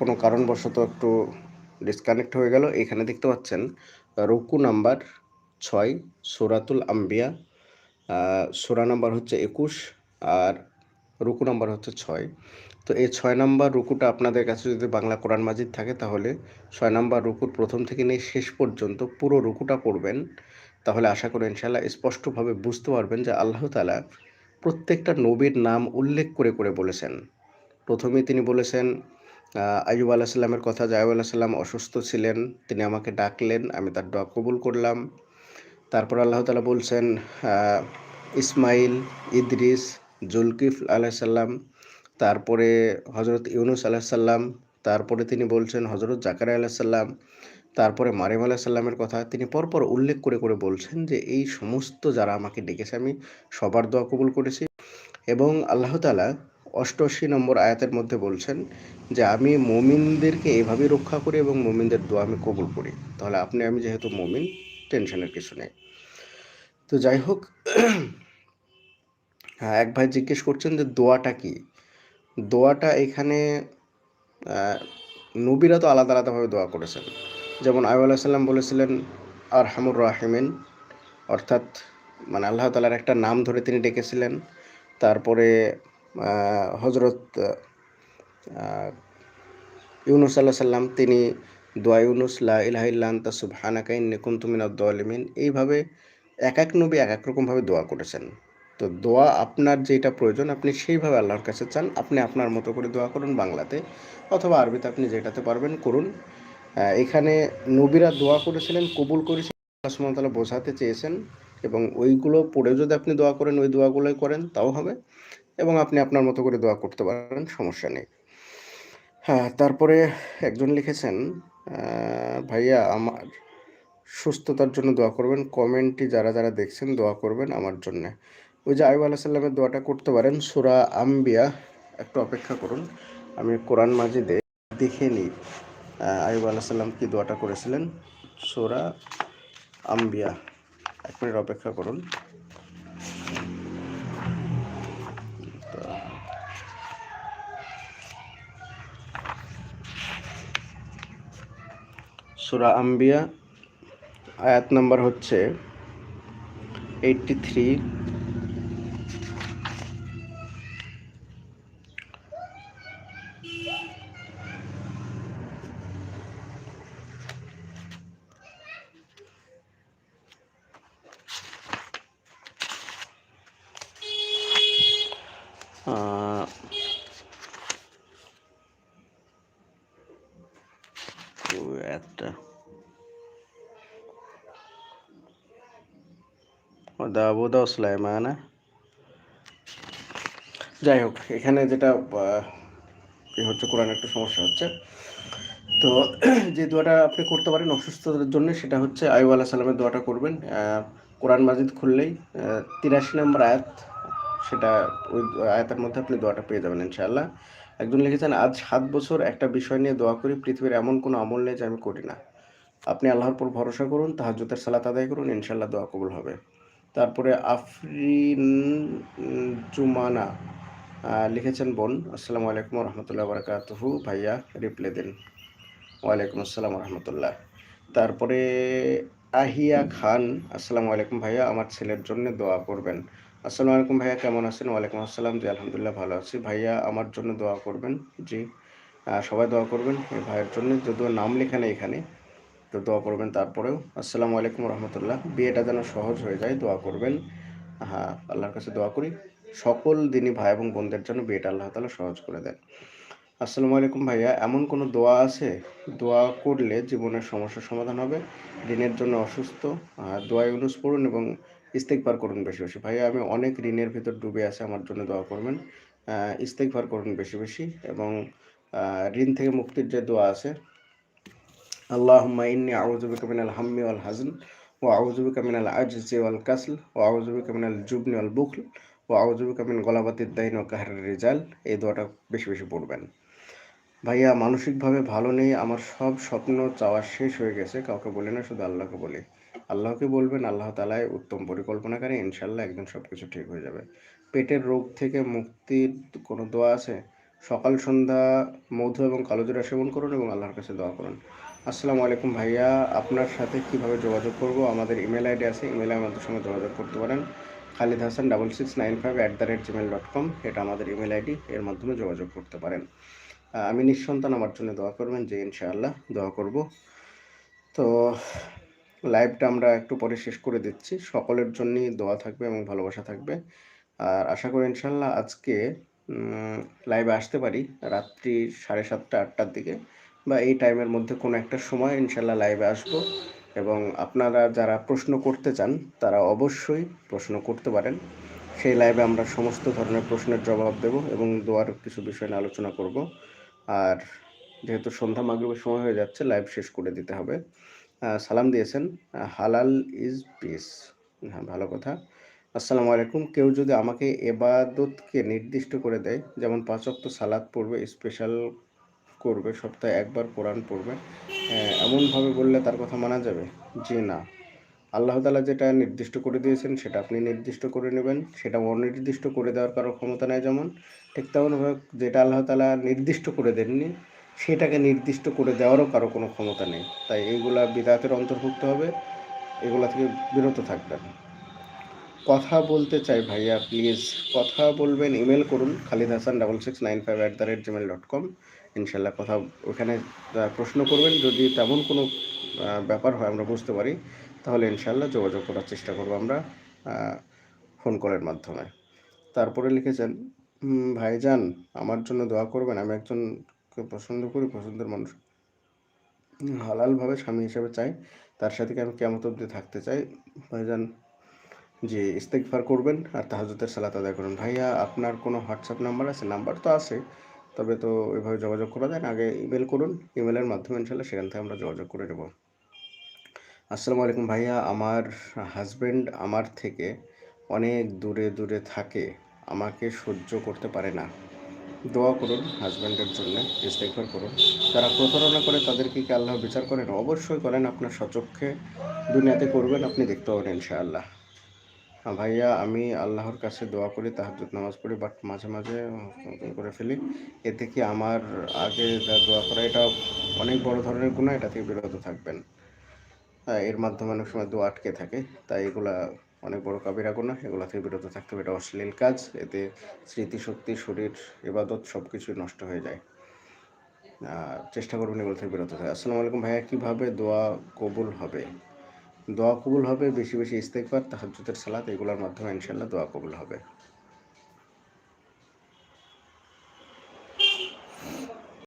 কোনো কারণবশত একটু ডিসকানেক্ট হয়ে গেল। এখানে দেখতে পাচ্ছেন, রুকু নাম্বার ছয়, সুরাতুল আম্বিয়া সুরা নাম্বার হচ্ছে একুশ আর রুকু নাম্বার হচ্ছে ছয়। তো এই ছয় নাম্বার রুকুটা আপনাদের কাছে যদি বাংলা কোরআন মাজিদ থাকে, তাহলে ছয় নাম্বার রুকুর প্রথম থেকে নিয়ে শেষ পর্যন্ত পুরো রুকুটা পড়বেন। তাহলে আশা করি ইনশাল্লাহ স্পষ্টভাবে বুঝতে পারবেন যে আল্লাহ তালা প্রত্যেকটা নবীর নাম উল্লেখ করে করে বলেছেন। প্রথমে তিনি বলেছেন আইব আলাহিসাল্লামের কথা জায়ব আলাহিসাল্লাম অসুস্থ ছিলেন, তিনি আমাকে ডাকলেন, আমি তার দোয়া কবুল করলাম। তারপর আল্লাহ তালা বলছেন ইসমাইল, ইদ্রিস, জুলকিফ আলাইসাল্লাম তারপরে হজরত ইউনুস আলাহিসাল্লাম তারপরে তিনি বলছেন হজরত জাকার আলাহিসাল্লাম তারপরে মারিম আলাহিসাল্লামের কথা। তিনি পরপর উল্লেখ করে করে বলছেন যে এই সমস্ত যারা আমাকে ডেকেছে, আমি সবার দোয়া কবুল করেছি। এবং আল্লাহ তালা অষ্টআশি নম্বর আয়াতের মধ্যে বলছেন যে, আমি মমিনদেরকে এভাবেই রক্ষা করি এবং মমিনদের দোয়া আমি কবুল করি। তাহলে আপনি, আমি যেহেতু মমিন, টেনশনের কিছু নেই। তো যাই হোক হ্যাঁ এক ভাই জিজ্ঞেস করছেন যে, দোয়াটা কি? দোয়াটা এখানে নবীরা তো আলাদা আলাদাভাবে দোয়া করেছেন। যেমন আয়ু আলাহিসাল্লাম বলেছিলেন আর হামুর রাহিমেন। অর্থাৎ মানে আল্লাহ তালার একটা নাম ধরে তিনি ডেকেছিলেন। তারপরে হজরত ইউনুস আল্লাহ সাল্লাম তিনি দোয়া, ইউনুস, লা ইলাহিল্লান তা সুবহানাকাইন নিকুন তুমিন আলিমিন এইভাবে এক এক নবী এক এক রকমভাবে দোয়া করেছেন। তো দোয়া আপনার যেটা প্রয়োজন, আপনি সেইভাবে আল্লাহর কাছে চান, আপনি আপনার মতো করে দোয়া করুন বাংলাতে, অথবা আরবিতে আপনি যেটাতে পারবেন করুন। এখানে নবীরা দোয়া করেছিলেন, কবুল করেছেন আল্লাহ সুমতালা বোঝাতে চেয়েছেন এবং ওইগুলো পড়ে যদি আপনি দোয়া করেন, ওই দোয়াগুলোই করেন, তাও হবে। এবং আপনি আপনার মতো করে দোয়া করতে পারেন, সমস্যা নেই। হ্যাঁ তারপরে একজন লিখেছেন ভাইয়া, আমার সুস্থতার জন্য দোয়া করবেন, কমেন্টটি যারা যারা দেখছেন দোয়া করবেন আমার জন্য। ওই যে আইব আল্লাহ সাল্লামের দোয়াটা করতে পারেন, সুরা আম্বিয়া, একটু অপেক্ষা করুন। আমি কোরআন মাজিদে দেখে নিই আইব আল্লাহ সাল্লাম কি দোয়াটা করেছিলেন। সুরা আম্বিয়া, এক মিনিট অপেক্ষা করুন। সুরা আম্বিয়া আয়াত নাম্বার হচ্ছে এইটটি থ্রি একটা। দাবুদা সুলাইমানা যাই হোক, এখানে যেটা হচ্ছে কোরআন একটা সমস্যা হচ্ছে। তো যে দোয়াটা আপনি করতে পারেন অসুস্থতার জন্য, সেটা হচ্ছে আয়ু আল্লাহ সালামের দোয়াটা করবেন। কোরআন মাজিদ খুললেই তিরাশি নম্বর আয়াত, সেটা ওই আয়াতের মধ্যে আপনি দোয়াটা পেয়ে যাবেন ইনশাআল্লাহ। একজন লিখেছেন, আজ সাত বছর একটা বিষয় নিয়ে দোয়া করি, পৃথিবীর এমন কোনো আমল নেই যে আমি করি না। আপনি আল্লাহর পর ভরসা করুন তাহাজুতের সালাত আদায় করুন ইনশাল্লাহ দোয়া কবুল হবে। তারপরে আফরিন জুমানা লিখেছেন, বোন, আসসালামু আলাইকুম রহমতুল্লাহ বারকাতহু। ভাইয়া রিপ্লে দিন। ওয়ালাইকুম আসসালাম রহমতুল্লাহ তারপরে আহিয়া খান, আসসালামু আলাইকুম ভাইয়া, আমার ছেলের জন্য দোয়া করবেন। আসসালামু আলাইকুম ভাইয়া, কেমন আছেন? ওয়ালাইকুম আসসালাম। জি, আলহামদুলিল্লাহ ভালো আছি। ভাইয়া, আমার জন্য দোয়া করবেন। জি সবাই দোয়া করবেন এই ভাইয়ের জন্য। যদিও নাম লেখা নেই এখানে, তো দোয়া করবেন তারপরেও। আসসালামু আলাইকুম রহমতুল্লাহ। বিয়েটা যেন সহজ হয়ে যায়, দোয়া করবেন। হ্যাঁ আল্লাহর কাছে দোয়া করি। সকল দিনই ভাই এবং বোনদের জন্য বিয়েটা আল্লাহ তালা সহজ করে দেন। আসসালামু আলাইকুম ভাইয়া, এমন কোনো দোয়া আছে? দোয়া করলে জীবনের সমস্যার সমাধান হবে, ঋণের জন্য অসুস্থ দোয়া ইউনুস পড়ুন এবং ইস্তেকবার করুন বেশি বেশি। ভাইয়া, আমি অনেক ঋণের ভিতর ডুবে আছে, আমার জন্য দোয়া করবেন। ইস্তেকবার করুন বেশি বেশি এবং ঋণ থেকে মুক্তির যে দোয়া আছে আল্লাহ ইন্নি আউজুবিকা মিনাল হাম্মি ওয়াল হাজন ও আউজুবিকা মিনাল আজজি ওয়াল কাসল ও আউজুবিকা মিনাল জুবনি ওয়াল বুখল ও আউজুবিকা মিন গলাবাতির দাইন ও কাহার রেজাল। এই দোয়াটা বেশি বেশি পড়বেন। ভাইয়া, মানসিকভাবে ভালো নেই, আমার সব স্বপ্ন চাওয়া শেষ হয়ে গেছে, কাউকে বলি না, শুধু আল্লাহকে বলি। আল্লাহকে বলবেন, আল্লাহ তালায় উত্তম পরিকল্পনা পরিকল্পনাকারী ইনশাল্লাহ একদিন সব কিছু ঠিক হয়ে যাবে। পেটের রোগ থেকে মুক্তির কোনো দোয়া আছে? সকাল, সন্ধ্যা, মধু এবং কালোজিরা সেবন করুন এবং আল্লাহর কাছে দোয়া করুন। আসসালামু আলাইকুম ভাইয়া, আপনার সাথে কীভাবে যোগাযোগ করব? আমাদের ইমেল আইডি আছে, ইমেলে আমাদের সঙ্গে যোগাযোগ করতে পারেন। Khalid Hasan double six nine five at the rate Gmail dot com এটা আমাদের ইমেল আইডি, এর মাধ্যমে যোগাযোগ করতে পারেন। আমি নিঃসন্তান, আমার জন্য দোয়া করবেন যে ইনশাআল্লাহ দোয়া করব। তো লাইভটা আমরা একটু পরে শেষ করে দিচ্ছি। সকলের জন্যই দোয়া থাকবে এবং ভালোবাসা থাকবে। আর আশা করি ইনশাল্লাহ আজকে লাইভে আসতে পারি রাত্রি সাড়ে সাতটা, আটটার দিকে বা এই টাইমের মধ্যে কোনো একটা সময় ইনশাল্লাহ লাইভে আসব। এবং আপনারা যারা প্রশ্ন করতে চান, তারা অবশ্যই প্রশ্ন করতে পারেন। সেই লাইভে আমরা সমস্ত ধরনের প্রশ্নের জবাব দেব এবং দোয়ার কিছু বিষয় নিয়ে আলোচনা করব। আর যেহেতু সন্ধ্যা মাগরিবের সময় হয়ে যাচ্ছে লাইভ শেষ করে দিতে হবে। সালাম দিয়েছেন হালাল ইজ পিস হ্যাঁ ভালো কথা। আসসালামু আলাইকুম। কেউ যদি আমাকে এবাদতকে নির্দিষ্ট করে দেয়, যেমন পাঁচ ওয়াক্ত সালাদ পড়বে স্পেশাল করবে, সপ্তাহে একবার কোরআন পড়বে এমনভাবে বললে তার কথা মানা যাবে? জি না। আল্লাহ তালা যেটা নির্দিষ্ট করে দিয়েছেন, সেটা আপনি নির্দিষ্ট করে নেবেন। সেটা অনির্দিষ্ট করে দেওয়ার কারও ক্ষমতা নেই যেমন। ঠিক তেমনভাবে যেটা আল্লাহ তালা নির্দিষ্ট করে দেননি সেটাকে নির্দিষ্ট করে দেওয়ারও কারও কোনো ক্ষমতা নেই। তাই এইগুলা বিদাতের অন্তর্ভুক্ত হবে এগুলা থেকে বিরত থাকবেন। কথা বলতে চাই ভাইয়া প্লিজ কথা বলবেন ইমেল করুন Khalid Hasan double six nine five at the rate Gmail dot com ইনশাল্লাহ কথা ওখানে প্রশ্ন করবেন যদি তেমন কোনো ব্যাপার হয় আমরা বুঝতে পারি তাহলে ইনশাল্লাহ যোগাযোগ করার চেষ্টা করব আমরা ফোন কলের মাধ্যমে। তারপরে লিখেছেন "হুম, ভাইজান আমার জন্য দোয়া করবেন আমি একজনকে পছন্দ করি, পছন্দের মানুষ। হালালভাবে স্বামী হিসাবে চাই। তার সাথে আমি কেমত অবধি থাকতে চাই? ভাইজান জি ইস্তেগফার করবেন আর তাহাজ্জুদের সালাত আদায় করুন। ভাইয়া, আপনার কোনো হোয়াটসঅ্যাপ নাম্বার আছে? নাম্বার তো আছে, তবে তো ওইভাবে যোগাযোগ করা যায় না। আগে ইমেল করুন। ইমেলের মাধ্যমে ইনশাল্লাহ সেখান থেকে আমরা যোগাযোগ করে নেব। আসসালামু আলাইকুম ভাইয়া, আমার হাজবেন্ড আমার থেকে অনেক দূরে দূরে থাকে। আমাকে সহ্য করতে পারে না। দোয়া করুন হাজব্যান্ডের জন্য ইস্তেগফার করুন। তারা প্রতারণা করে তাদেরকে কি আল্লাহ বিচার করেন? অবশ্যই করেন আপনার সচক্ষে দুনিয়াতে করবেন আপনি দেখতে পাবেন ইনশাআল্লাহ। হ্যাঁ ভাইয়া আমি আল্লাহর কাছে দোয়া করি তাহাজ্জুদ নামাজ পড়ি বাট মাঝে মাঝে করে ফেলি। এতে কি আমার আগে যা দোয়া করা এটা অনেক বড় ধরনের গুণা এটা থেকে বিরত থাকবেন। হ্যাঁ, এর মাধ্যমে অনেক সময় দোয়া আটকে থাকে তাই এগুলা অনেক বড় কাবিরা গোনা এগুলা থেকে বিরত থাকতে হবে, এটা অশ্লীল কাজ, এতে স্মৃতিশক্তি শরীর এবাদত সব কিছুই নষ্ট হয়ে যায়। চেষ্টা করবেন এগুলো থেকে বিরত থাকে আসসালামু আলাইকুম ভাইয়া, কীভাবে দোয়া কবুল হবে? দোয়া কবুল হবে, বেশি বেশি ইস্তেকবার তাহাজ্জুদের সালাত, এগুলোর মাধ্যমে ইনশাল্লাহ দোয়া কবুল হবে।